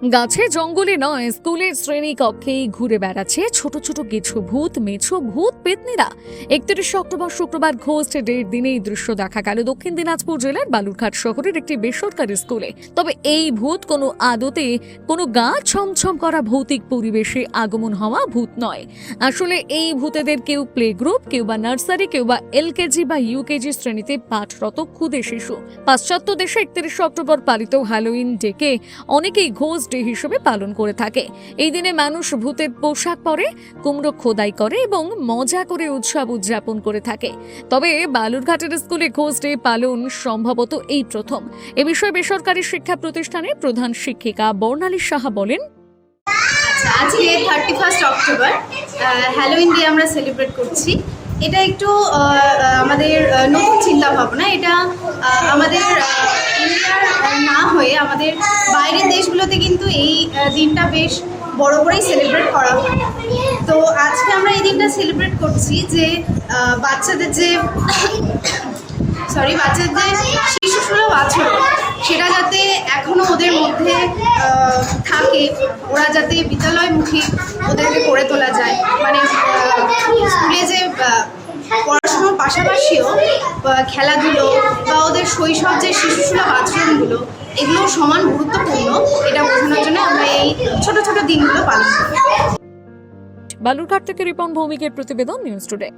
গাছে জঙ্গলে নয়, স্কুলের শ্রেণি কক্ষেই ঘুরে বেড়াচ্ছে ছোট ছোট কিছু ভূত, মেছো ভূত পেতনিরা। একত্রিশে অক্টোবর শুক্রবার ঘোস্ট ডের দিনে এই দৃশ্য দেখা গেল। দক্ষিণ দিনাজপুর জেলার বালুরঘাট শহরের একটি বেসরকারি স্কুলে। তবে এই ভূত কোনো আদতে কোনো গা ছমছম করা ভৌতিক পরিবেশে আগমন হওয়া ভূত নয়। আসলে এই ভূতেদের কেউ প্লে গ্রুপ কেউ বা নার্সারি, কেউ বা এলকেজি বা ইউকেজি শ্রেণীতে পাঠরত ক্ষুদে শিশু। পাশ্চাত্য দেশে একত্রিশে অক্টোবর পালিত হ্যালোইন ডেকে অনেকেই ঘোষ ডে হিসেবে পালন করে থাকে। এই দিনে মানুষ ভূতের পোশাক পরে, কুমড়ো খোদাই করে এবং মজা করে উৎসব উদযাপন করে থাকে। তবে বালুরঘাটের স্কুলে ঘোষ ডে পালন সম্ভবত এই প্রথম। এ বিষয়ে বেসরকারি শিক্ষা প্রতিষ্ঠানের প্রধান শিক্ষিকা বর্ণালী সাহা বলেন, আজকে thirty first October Halloween day আমরা সেলিব্রেট করছি। এটা একটু আমাদের নতুন চিন্তা ভাবনা। এটা আমাদের আমাদের বাইরের দেশগুলোতে কিন্তু এই দিনটা বেশ বড় করেই সেলিব্রেট করা হয়। তো আজকে আমরা এই দিনটা সেলিব্রেট করছি যে বাচ্চাদের যে সরি বাচ্চাদের যে শিশু সুলভ আচরণ, সেটা যাতে এখনও ওদের মধ্যে থাকে, ওরা যাতে বিদ্যালয়মুখী ওদেরকে করে তোলা যায়। মানে স্কুলে যে পাশাপাশিও খেলাধুলো বা ওদের শৈশব যে শিশু সুলভ আচরণগুলো এগুলো সমান গুরুত্বপূর্ণ। এটা বোঝানোর জন্য আমরা এই ছোট ছোট দিনগুলো পালন করি। বালুরঘাট থেকে রিপন ভৌমিকের প্রতিবেদন নিউজ টুডে।